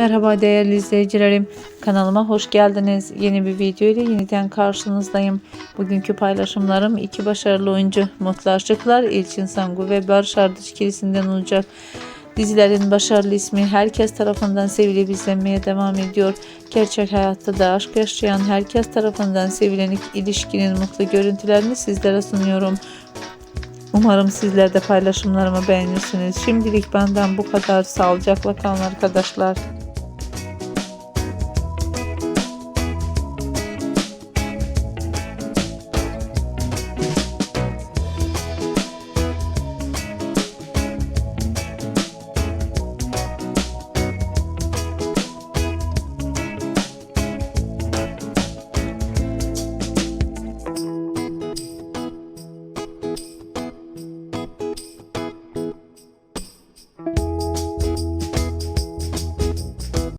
Merhaba değerli izleyicilerim. Kanalıma hoş geldiniz. Yeni bir video ile yeniden karşınızdayım. Bugünkü paylaşımlarım iki başarılı oyuncu Mutlu Aşıklar, İlçin Sangu ve Barış Arduç ikilisinden olacak. Dizilerin başarılı ismi herkes tarafından sevilip izlenmeye devam ediyor. Gerçek hayatta da aşk yaşayan herkes tarafından sevilen ilişkinin mutlu görüntülerini sizlere sunuyorum. Umarım sizler de paylaşımlarımı beğenirsiniz. Şimdilik benden bu kadar. Sağlıcakla kalın arkadaşlar. you